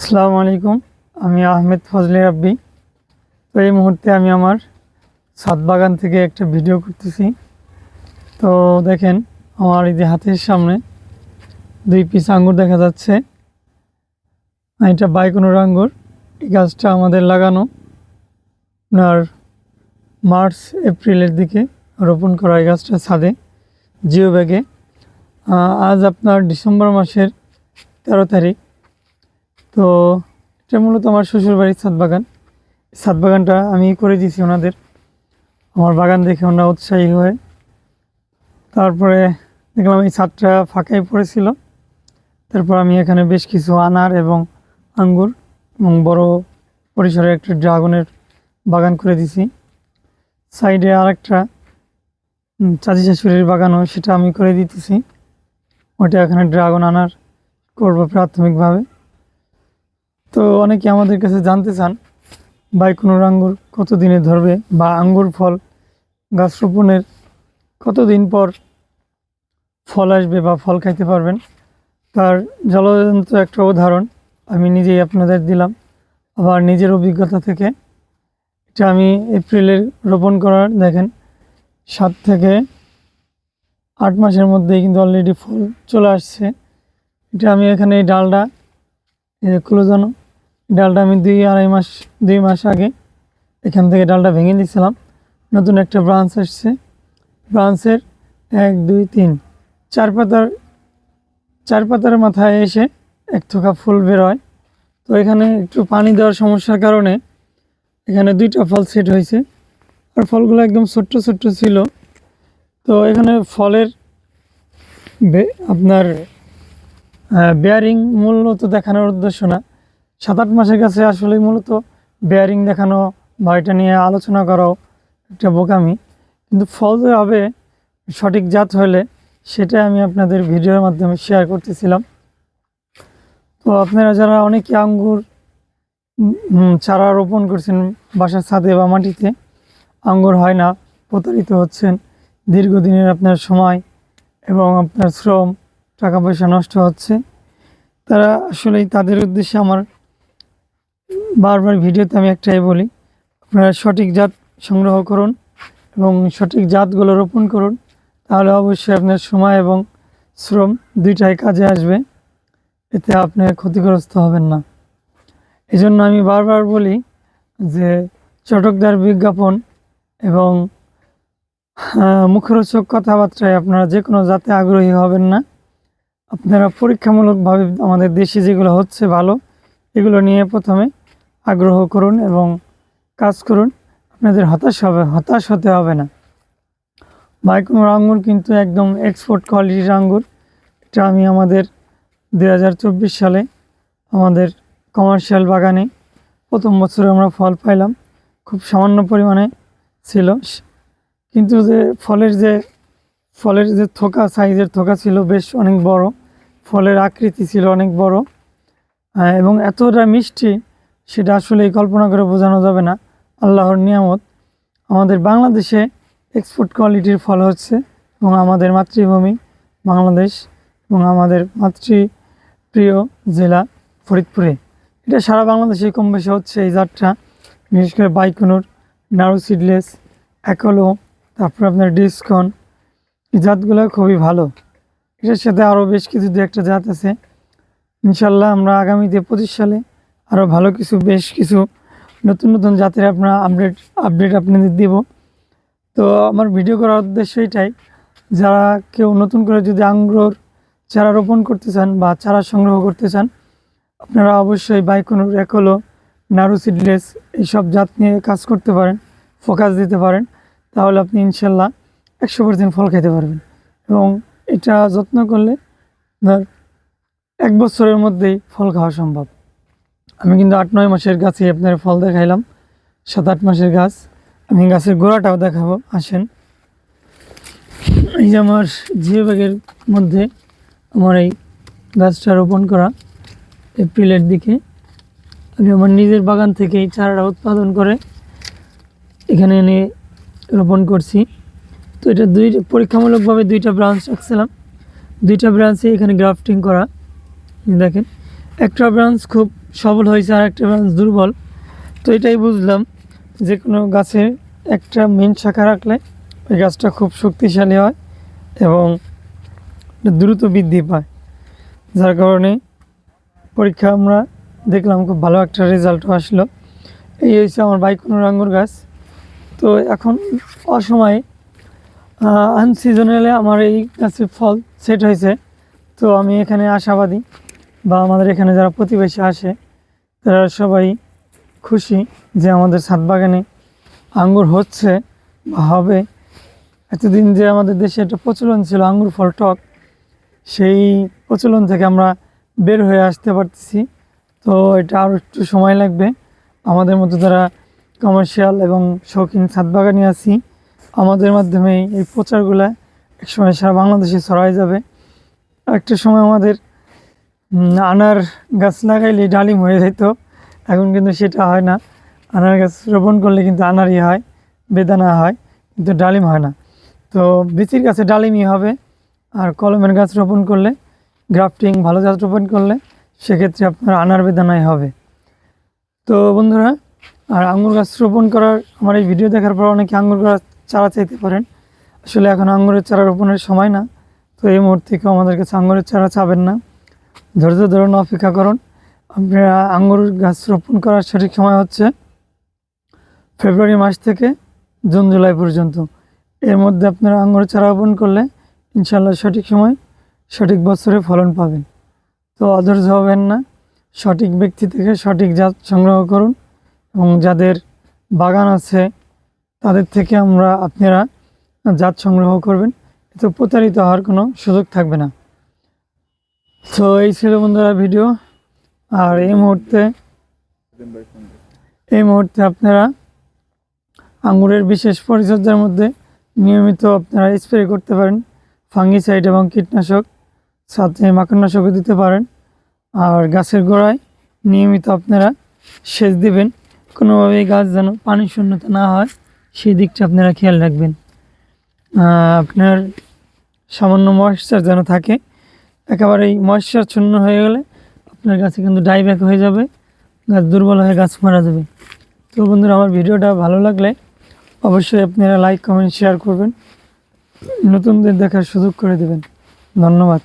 আসসালামু আলাইকুম। আমি আহমেদ ফজলে রাব্বি। তো এই মুহূর্তে আমি আমার ছাদ বাগান থেকে একটা ভিডিও করতেছি। তো দেখেন, আমার এই যে হাতের সামনে দুই পিস আঙ্গুর দেখা যাচ্ছে। এটা বাইকোনোর আঙ্গুর। এই গাছটা আমাদের লাগানো। আপনার মার্চ, এপ্রিলের দিকে রোপণ করা এই গাছটা ছাদে জিও ব্যাগে আজ আপনার ডিসেম্বর মাসের তেরো তারিখ। তো এটা মূলত আমার শ্বশুরবাড়ির ছাদ বাগান। ছাদ বাগানটা আমি করে দিয়েছি ওনাদের। আমার বাগান দেখে ওনারা উৎসাহী হয়ে। তারপরে দেখলাম এই ছাদটা ফাঁকাই পড়েছিল। তারপর আমি এখানে বেশ কিছু আনার এবং আঙ্গুর এবং বড় পরিসরে একটা ড্রাগনের বাগান করে দিছি সাইডে আর একটা চাচি শাশুড়ির বাগানও সেটা আমি করে দিতেছি। ওটা এখানে ড্রাগন আনার করব প্রাথমিকভাবে। তো অনেকে আমাদের কাছে জানতে চান বাইকুনোর আঙ্গুর কতদিনে ধরবে বা আঙ্গুর ফল গাছ রোপণের কতদিন পর ফল আসবে বা ফল খাইতে পারবেন? তার জলজন্ত একটা উদাহরণ আমি নিজেই আপনাদের দিলাম, আবার নিজের অভিজ্ঞতা থেকে। এটা আমি এপ্রিলের রোপণ করার, দেখেন, সাত থেকে আট মাসের মধ্যেই কিন্তু অলরেডি ফুল চলে আসছে। এটা আমি এখানে এই ডালটা ক্লোজানো ডালটা আমি দুই আড়াই মাস, দুই মাস আগে এখান থেকে ডালটা ভেঙে দিয়েছিলাম। নতুন একটা ব্রাঞ্চ আসছে। ব্রাঞ্চের এক, দুই, তিন, চার পাতার চার পাতার মাথায় এসে এক থোকা ফুল বেরোয়। তো এখানে একটু পানি দেওয়ার সমস্যার কারণে এখানে দুইটা ফল সেট হয়েছে। আর ফলগুলো একদম ছোট্ট ছোট্ট ছিল। তো এখানে ফলের আপনার বেয়ারিং মূলত দেখানোর উদ্দেশ্য না। সাত আট মাসের কাছে আসলে মূলত বেয়ারিং দেখানো বা এটা নিয়ে আলোচনা করাও একটা বোকামি। কিন্তু ফল যে হবে সঠিক জাত হলে সেটা আমি আপনাদের ভিডিওর মাধ্যমে শেয়ার করতেছিলাম। তো আপনারা যারা অনেকে আঙ্গুর চারা রোপণ করছেন বাসার ছাদে বা মাটিতে, আঙ্গুর হয় না, প্রতারিত হচ্ছেন, দীর্ঘদিনের আপনার সময় এবং আপনার শ্রম, টাকা পয়সা নষ্ট হচ্ছে, তারা আসলেই তাদের উদ্দেশ্যে আমার বারবার ভিডিওতে আমি একটাই বলি, আপনারা সঠিক জাত সংগ্রহ করুন এবং সঠিক জাতগুলো রোপণ করুন, তাহলে অবশ্যই আপনার সময় এবং শ্রম দুইটাই কাজে আসবে, এতে আপনি ক্ষতিগ্রস্ত হবেন না। এই জন্য আমি বারবার বলি যে চটকদার বিজ্ঞাপন এবং মুখরোচক কথাবার্তায় আপনারা যে কোনো জাতে আগ্রহী হবেন না। আপনারা পরীক্ষামূলকভাবে আমাদের দেশে যেগুলো হচ্ছে ভালো, এগুলো নিয়ে প্রথমে আগ্রহ করুন এবং কাজ করুন, আপনাদের হতাশ হবে, হতাশ হতে হবে না। বাইকুনোর আঙ্গুর কিন্তু একদম এক্সপোর্ট কোয়ালিটির আঙ্গুর এটা আমি আমাদের দু হাজার চব্বিশ সালে আমাদের কমার্শিয়াল বাগানে প্রথম বছরে আমরা ফল পাইলাম। খুব সামান্য পরিমাণে ছিল। কিন্তু যে ফলের যে ফলের যে থোকা, সাইজের থোকা ছিল বেশ অনেক বড়। ফলের আকৃতি ছিল অনেক বড়। এবং এতটা মিষ্টি সেটা আসলে কল্পনা করে বোঝানো যাবে না। আল্লাহর নিয়ামত। আমাদের বাংলাদেশে এক্সপোর্ট কোয়ালিটির ফল হচ্ছে এবং আমাদের মাতৃভূমি বাংলাদেশ এবং আমাদের মাতৃপ্রিয় জেলা ফরিদপুরে। এটা সারা বাংলাদেশে কম বেশি হচ্ছে এই জাতটা বিশেষ করে বাইকুনুর, নারু সিডলেস অ্যাকোলো তারপর আপনার ডিসকন। এই জাতগুলো খুবই ভালো। এটার সাথে আরও বেশ কিছু দু একটা জাত আছে। ইনশাল্লাহ আমরা আগামীতে পঁচিশ সালে আরও ভালো কিছু, বেশ কিছু নতুন নতুন জাতের আপনার আপডেট আপডেট আপনাদের দিব। তো আমার ভিডিও করার উদ্দেশ্য এটাই, যারা কেউ নতুন করে যদি আঙ্গুর, চারা রোপণ করতে চান বা চারা সংগ্রহ করতে চান, আপনারা অবশ্যই বাইকোনোর একলো নারু সিডলেস এইসব জাত নিয়ে কাজ করতে পারেন ফোকাস দিতে পারেন, তাহলে আপনি ইনশাল্লাহ একশো পার্সেন্ট ফল খেতে পারবেন। এবং এটা যত্ন করলে আপনার এক বছরের মধ্যেই ফল খাওয়া সম্ভব। আমি কিন্তু আট, নয় মাসের গাছে আপনার ফল দেখাইলাম, সাত, আট মাসের গাছ। আমি গাছের গোড়াটাও দেখাবো, আসেন। এই যে আমার জিও ব্যাগের মধ্যে আমার এই গাছটা রোপণ করা এপ্রিলের দিকে। আমি আমার নিজের বাগান থেকে এই চারাটা উৎপাদন করে এখানে এনে রোপণ করছি। তো এটা দুই, পরীক্ষামূলকভাবে দুইটা ব্রাঞ্চ রাখছিলাম দুইটা ব্রাঞ্চে এখানে গ্রাফটিং করা, দেখেন। একটা ব্রাঞ্চ খুব সবল হয়েছে আর একটা ব্রাঞ্চ দুর্বল। তো এটাই বুঝলাম যে কোনো গাছের একটা মেন শাখা রাখলে ওই গাছটা খুব শক্তিশালী হয় এবং দ্রুত বৃদ্ধি পায়। যার কারণে পরীক্ষা আমরা দেখলাম খুব ভালো একটা রেজাল্টও আসলো। এই হয়েছে আমার বাইকুনুর আঙ্গুর গাছ। তো এখন অসময়ে আনসিজনালে আমার এই গাছের ফল সেট হয়েছে। তো আমি এখানে আশাবাদী বা আমাদের এখানে যারা প্রতিবেশী আসে, তারা সবাই খুশি যে আমাদের ছাদ বাগানে আঙ্গুর হচ্ছে বা হবে। এতদিন যে আমাদের দেশে একটা প্রচলন ছিল আঙ্গুর ফল টক, সেই প্রচলন থেকে আমরা বের হয়ে আসতে পারতেছি। তো এটা আরও একটু সময় লাগবে। আমাদের মতো যারা কমার্শিয়াল এবং শৌখিন ছাদ বাগানি আছি, আমাদের মাধ্যমে এই প্রচারগুলা একসময় সারা বাংলাদেশে ছড়াই যাবে। একটা সময় আমাদের আনার গাছ লাগাইলে ডালিম হয়ে যেত এখন কিন্তু সেটা হয় না। আনার গাছ রোপণ করলে কিন্তু আনারই হয়, বেদানা হয়, কিন্তু ডালিম হয় না। তো বিচির গাছে ডালিমই হবে, আর কলমের গাছ রোপণ করলে, গ্রাফটিং ভালো গাছ রোপণ করলে, সেক্ষেত্রে আপনার আনার বেদানাই হবে। তো বন্ধুরা, আর আঙুর গাছ রোপণ করার, আমার এই ভিডিও দেখার পর অনেকে আঙুর গাছ চারা চাইতে পারেন। আসলে এখন আঙ্গুরের চারা রোপণের সময় না, তো এই মুহূর্তে কেউ আমাদের কাছে আঙুরের চারা চাবেন না। ধৈর্য ধরুন অপেক্ষা করুন। আপনারা আঙ্গুর গাছ রোপণ করার সঠিক সময় হচ্ছে ফেব্রুয়ারি মাস থেকে জুন, জুলাই পর্যন্ত। এর মধ্যে আপনারা আঙ্গুরের চারা রোপণ করলে ইনশাল্লাহ সঠিক সময়, সঠিক বছরে ফলন পাবেন। তো অধৈর্য হবেন না, সঠিক ব্যক্তি থেকে সঠিক জাত সংগ্রহ করুন এবং যাদের বাগান আছে তাদের থেকে আমরা আপনারা জাত সংগ্রহ করবেন। এতে প্রতারিত হওয়ার কোনো সুযোগ থাকবে না। তো এই ছিল বন্ধুরা ভিডিও। আর এই মুহূর্তে এই মুহূর্তে আপনারা আঙুরের বিশেষ পরিচর্যার মধ্যে নিয়মিত আপনারা স্প্রে করতে পারেন। ফাঙ্গিসাইড এবং কীটনাশক সাথে মাকড়নাশকও দিতে পারেন। আর গাছের গোড়ায় নিয়মিত আপনারা সেচ দিবেন। কোনোভাবেই গাছ যেন পানি শূন্যতা না হয়, সেই দিকটা আপনারা খেয়াল রাখবেন। আপনার সামান্য ময়েশ্চার যেন থাকে একেবারেই ময়শ্চার শূন্য হয়ে গেলে আপনার গাছে কিন্তু ডাইব্যাক হয়ে যাবে, গাছ দুর্বল হয়ে গাছ মারা যাবে। তো বন্ধুরা, আমার ভিডিওটা ভালো লাগলে অবশ্যই আপনারা লাইক কমেন্ট শেয়ার করবেন। নতুনদের দেখার সুযোগ করে দেবেন। ধন্যবাদ।